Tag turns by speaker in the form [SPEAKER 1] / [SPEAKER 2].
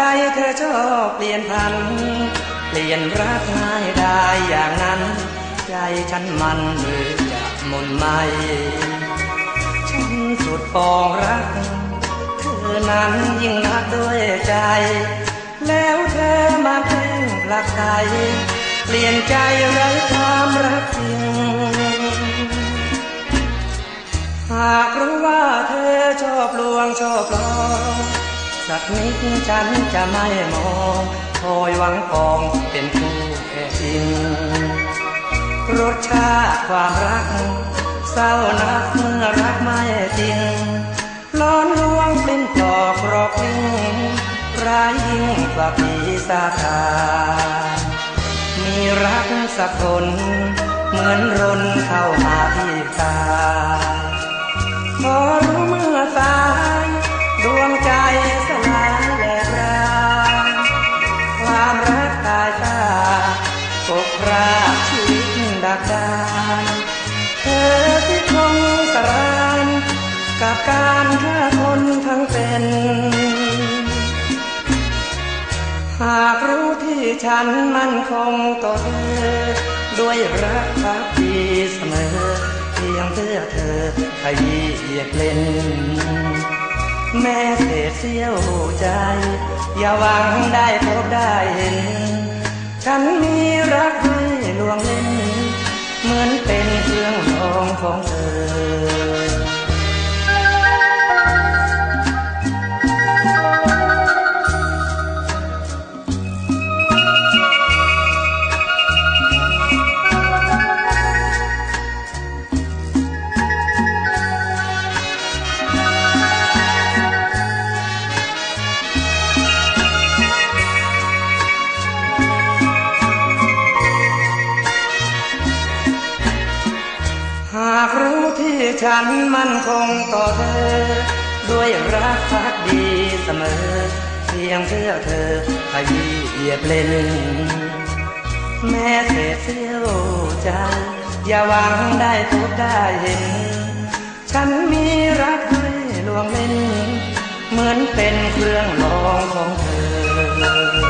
[SPEAKER 1] ใจเธอชอบเปลี่ยนพัน เปลี่ยนรักง่ายได้อย่างนั้น ใจฉันมันหรือจะหมนไหมฉันสุดปองรัก เธอนั้นยิ่งนักด้วยใจ แล้วเธอมาเพ่งหลักใจเปลี่ยนใจไร้ความรักจริงหากรู้ว่าเธอชอบลวงชอบหลอก สักนิดฉันจะไม่มองคอยหวังปองเป็นคู่แท้จริง รสชาติความรัก เศร้านักเมื่อรักไม่จริงร้อนลวงเปลิ้นปลอกรอกลิ้งร้ายยิ่งกว่าผีสาทามีรักสักคน เหมือนรนเข้าหาที่ตาากกพราบชีวิตดักดานเธอที่คงสรานกับการฆ่าคนทั้งเป็น หากรู้ที่ฉันมั่นคงต่อเธอ ด้วยรักพักดีเสมอเพียงเพื่อเธอขยี้เหยียดเล่นแม้เศษเสี้ยวใจ อย่าหวังได้พบได้เห็น ฉันมีรักให้ลวงเล่น เหมือนเป็นเครื่องลองของเธอ ฉันมั่นคงต่อเธอ ด้วยรักพักดีเสมอ เพียงเพื่อเธอขยี้เหยียบเล่นแม้เศษเสี้ยวใจอย่าหวังได้พบได้เห็น ฉันมีรักให้ลวงเล่น เหมือนเป็นเครื่องลองของเธอ